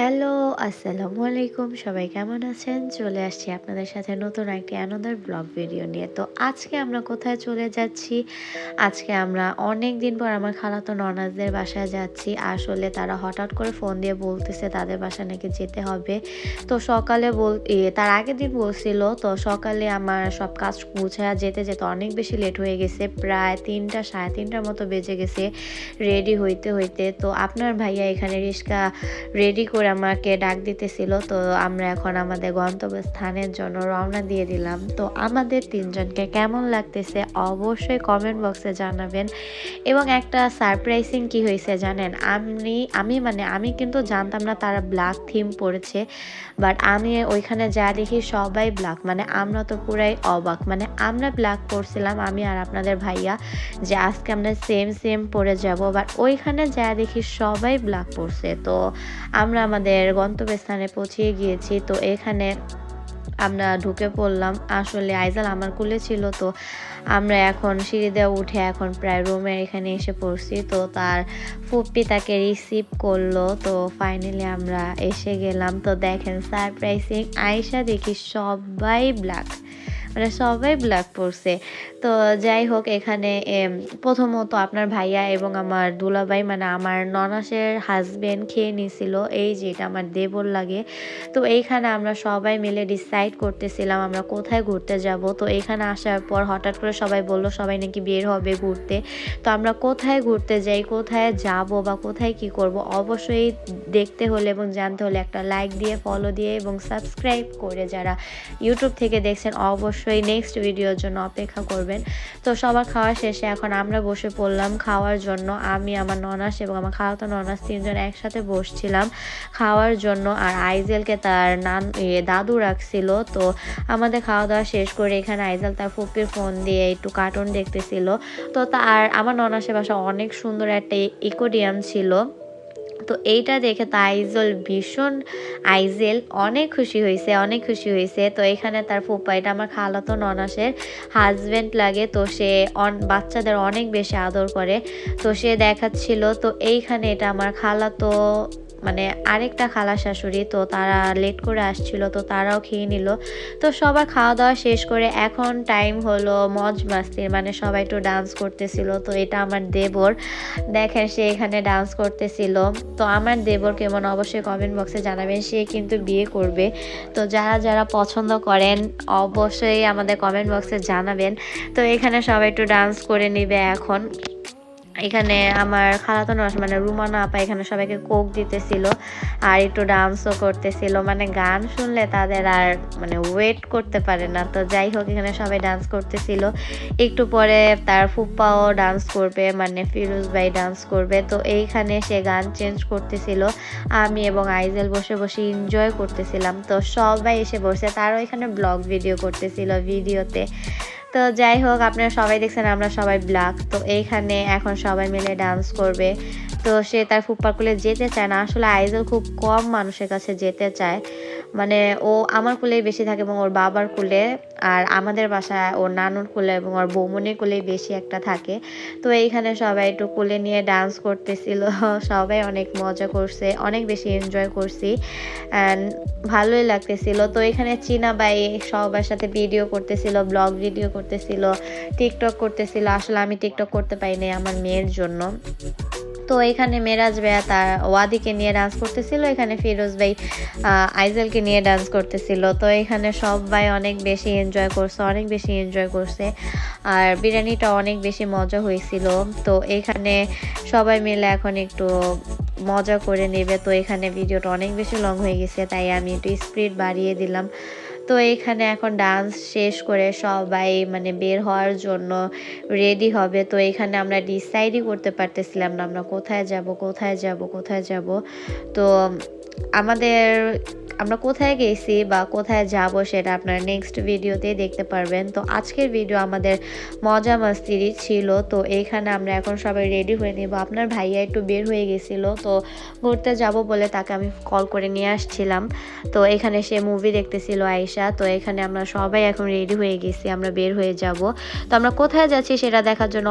Hello, আসসালামু আলাইকুম। সবাই কেমন আছেন? চলে আসছি আপনাদের সাথে নতুন একটি আনন্দের ব্লগ ভিডিও নিয়ে। তো আজকে আমরা কোথায় চলে যাচ্ছি? আজকে আমরা অনেক দিন পর আমার খালাতো ননাজদের বাসায় যাচ্ছি। আসলে তারা হঠাৎ করে ফোন দিয়ে বলতেছে তাদের বাসায় নাকি যেতে হবে। তো সকালে বল তার আগের দিন বলছিল, তো সকালে আমার সব কাজ গুছায় যেতে যেতে অনেক বেশি লেট হয়ে গেছে। প্রায় তিনটা, সাড়ে তিনটার মতো বেজে গেছে রেডি হইতে হইতে। তো আপনার ভাইয়া এখানে রিস্কা রেডি করে আমাকে ডাক দিতেছিল, তো আমরা এখন আমাদের গন্তব্যস্থানের জন্য রওনা দিয়ে দিলাম। তো আমাদের তিনজনকে কেমন লাগতেছে অবশ্যই কমেন্ট বক্সে জানাবেন। এবং একটা সারপ্রাইজিং কি হয়েছে জানেন? আমি আমি মানে আমি কিন্তু জানতাম না তারা ব্ল্যাক থিম পড়েছে বাট আমি ওইখানে যা দেখি সবাই ব্ল্যাক মানে আমরা তো পুরাই অবাক। মানে আমরা ব্ল্যাক পরছিলাম আমি আর আপনাদের ভাইয়া, যে আজকে আমরা সেম সেম পরে যাব বাট ওইখানে যা দেখি সবাই ব্ল্যাক পরছে তো আমরা আমাদের গন্তব্যস্থানে পৌঁছিয়ে গিয়েছি। তো এখানে আমরা ঢুকে পড়লাম। আসলে আইজাল আমার কুলে ছিল, তো আমরা এখন সিঁড়ি দিয়ে উঠে এখন প্রায় রুমে এখানে এসে পড়ছি। তো তার ফুপ্পি তাকে রিসিভ করল। তো ফাইনালি আমরা এসে গেলাম। তো দেখেন সারপ্রাইজিং আয়সা দেখি সবাই ব্ল্যাক মানে সবাই ব্ল্যাক পরছে। তো যাই হোক, এখানে প্রথমত আপনার ভাইয়া এবং আমার দুলাভাই মানে আমার ননাসের হাজবেন্ড খেয়ে নিছিল। এই যে এটা আমার দেবর লাগে। তো এইখানে আমরা সবাই মিলে ডিসাইড করতেছিলাম আমরা কোথায় ঘুরতে যাব। তো এখানে আসার পর হঠাৎ করে সবাই বলল, সবাই নাকি বের হবে ঘুরতে। তো আমরা কোথায় ঘুরতে যাই, কোথায় যাব বা কোথায় কি করব, অবশ্যই দেখতে হলে এবং জানতে হলে একটা লাইক দিয়ে ফলো দিয়ে এবং সাবস্ক্রাইব করে যারা ইউটিউব থেকে দেখছেন, অবশ্যই নেক্সট ভিডিওর জন্য অপেক্ষা করবেন। তো সবার খাওয়া শেষে এখন আমরা বসে পড়লাম খাওয়ার জন্য। আমি, আমার ননাস এবং আমার খালাতো ননাস তিনজন একসাথে বসছিলাম খাওয়ার জন্য। আর আইজেলকে তার নান দাদু রাখছিল। তো আমাদের খাওয়া দাওয়া শেষ করে এখানে আইজেল তার ফুপির ফোন দিয়ে একটু কার্টুন দেখতেছিল। তো তার, আমার ননাসের বাসা অনেক সুন্দর একটা ইকোডিয়াম ছিল। তো এইটা দেখে তো আইজল ভীষণ আইজেল, অনেক খুশি হয়েছে অনেক খুশি হয়েছে তো এখানে তার ফুপা এটা আমার খালাতো ননাসের হাজব্যান্ড লাগে, তো সে বাচ্চাদের অনেক বেশি আদর করে। তো সে দেখাচ্ছিল, তো এইখানে এটা আমার খালাতো মানে আরেকটা খালা শাশুড়ি, তো তারা লেট করে আসছিল, তো তারাও খেয়ে নিল। তো সবার খাওয়া দাওয়া শেষ করে এখন টাইম হলো মজ মাস্তির মানে সবাই একটু ডান্স করতেছিল। তো এটা আমার দেবর। দেখেন সে এখানে ডান্স করতেছিল। তো আমার দেবর কেমন অবশ্যই কমেন্ট বক্সে জানাবেন, সে কিন্তু বিয়ে করবে। তো যারা যারা পছন্দ করেন, অবশ্যই আমাদের কমেন্ট বক্সে জানাবেন। তো এখানে সবাই একটু ডান্স করে নিবে এখন। এখানে আমার খালাতো নস মানে রুমানা আপা এখানে সবাইকে কোক দিতেছিল আর একটু ডান্সও করতেছিল। মানে গান শুনলে তাদের আর মানে ওয়েট করতে পারে না। তো যাই হোক, এখানে সবাই ডান্স করতেছিল। একটু পরে তার ফুপ্পাও ডান্স করবে মানে ফিরোজ ভাই ডান্স করবে। তো এইখানে সে গান চেঞ্জ করতেছিল। আমি এবং আইজেল বসে বসে এনজয় করতেছিলাম। তো সবাই এসে বসে, তারও এখানে ব্লগ ভিডিও করতেছিল ভিডিওতে তো যাই হোক, আপনারা সবাই দেখছেন, আমরা সবাই ব্ল্যাক। তো এইখানে এখন সবাই মিলে ডান্স করবে। তো সে তার ফুপ্পার কুলে যেতে চায় না। আসলে আইজল খুব কম মানুষের কাছে যেতে চায়। মানে ও আমার কুলেই বেশি থাকে এবং ওর বাবার কুলে আর আমাদের বাসায় ওর নানুর কুলে এবং ওর বৌমনির কুলেই বেশি একটা থাকে। তো এইখানে সবাই একটু কুলে নিয়ে ডান্স করতেছিল, সবাই অনেক মজা করছে, অনেক বেশি এনজয় করছি ভালোই লাগতেছিল। তো এখানে চীনা বাই সবার সাথে ভিডিও করতেছিল ব্লগ ভিডিও করতেছিল টিকটক করতেছিল। আসলে আমি টিকটক করতে পারিনি আমার মেয়ের জন্য। তো এখানে মেরাজ ভাইয়া তার ওয়াদিকে নিয়ে ডান্স করতেছিল, এখানে ফিরোজ ভাই আইজেলকে নিয়ে ডান্স করতেছিল। তো এখানে সবাই অনেক বেশি এনজয় করছে, অনেক বেশি এনজয় করছে। আর বিরিয়ানিটা অনেক বেশি মজা হয়েছিল। তো এখানে সবাই মিলে এখন একটু মজা করে নেবে। তো এখানে ভিডিওটা অনেক বেশি লং হয়ে গেছে, তাই আমি একটু স্পিড বাড়িয়ে দিলাম। তো এখানে এখন ডান্স শেষ করে সবাই মানে বের হওয়ার জন্য রেডি হবে। তো এখানে আমরা ডিসাইডই করতে পারতেছিলাম না, আমরা কোথায় যাব কোথায় যাব কোথায় যাব। তো আমাদের, আমরা কোথায় গেছি বা কোথায় যাব সেটা আপনারা নেক্সট ভিডিওতে দেখতে পারবেন। তো আজকের ভিডিও আমাদের মজা মাস্তিরই ছিল। তো এইখানে আমরা এখন সবাই রেডি হয়ে নিব। আপনার ভাইয়া একটু বের হয়ে গেছিল। তো ঘুরতে যাব বলে তাকে আমি কল করে নিয়ে আসছিলাম। তো এখানে সে মুভি দেখতেছিল আয়সা তো এখানে আমরা সবাই এখন রেডি হয়ে গেছি, আমরা বের হয়ে যাব। তো আমরা কোথায় যাচ্ছি সেটা দেখার জন্য